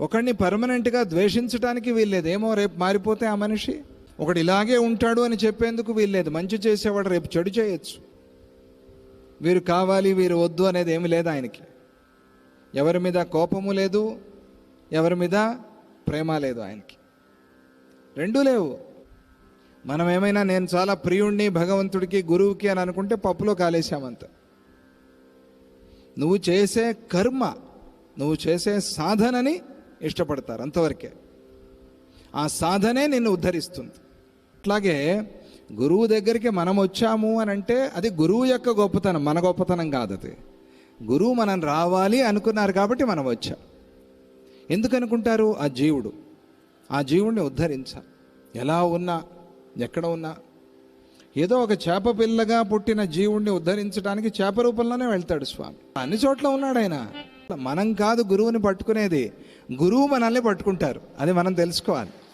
ఒకడిని పర్మనెంట్గా ద్వేషించడానికి వీల్లేదు. ఏమో రేపు మారిపోతే ఆ మనిషి ఒకడు ఇలాగే ఉంటాడు అని చెప్పేందుకు వీల్లేదు. మంచి చేసేవాడు రేపు చెడు చేయొచ్చు. వీరు కావాలి వీరు వద్దు అనేది ఏమి లేదు ఆయనకి. ఎవరి మీద కోపము లేదు ఎవరి మీద ప్రేమ లేదు ఆయనకి. రెండూ లేవు. మనం ఏమైనా నేను చాలా ప్రియుణ్ణి భగవంతుడికి గురువుకి అని అనుకుంటే పప్పులో కాలేశామంత. నువ్వు చేసే కర్మ నువ్వు చేసే సాధనని ఇష్టపడతారు అంతవరకే. ఆ సాధనే నిన్ను ఉద్ధరిస్తుంది. అట్లాగే గురువు దగ్గరికి మనం వచ్చాము అని అంటే అది గురువు యొక్క గొప్పతనం మన గొప్పతనం కాదు అది. గురువు మనం రావాలి అనుకున్నారు కాబట్టి మనం వచ్చాం. ఎందుకు అనుకుంటారు ఆ జీవుడు. ఆ జీవుడిని ఉద్ధరించాలి. ఎలా ఉన్నా ఎక్కడ ఉన్నా. ఏదో ఒక చేప పిల్లగా పుట్టిన జీవుణ్ణి ఉద్ధరించడానికి చేప రూపంలోనే వెళ్తాడు స్వామి. అన్ని చోట్ల ఉన్నాడు ఆయన. మనం కాదు గురువుని పట్టుకునేది. గురువు మనల్ని పట్టుకుంటారు. అది మనం తెలుసుకోవాలి.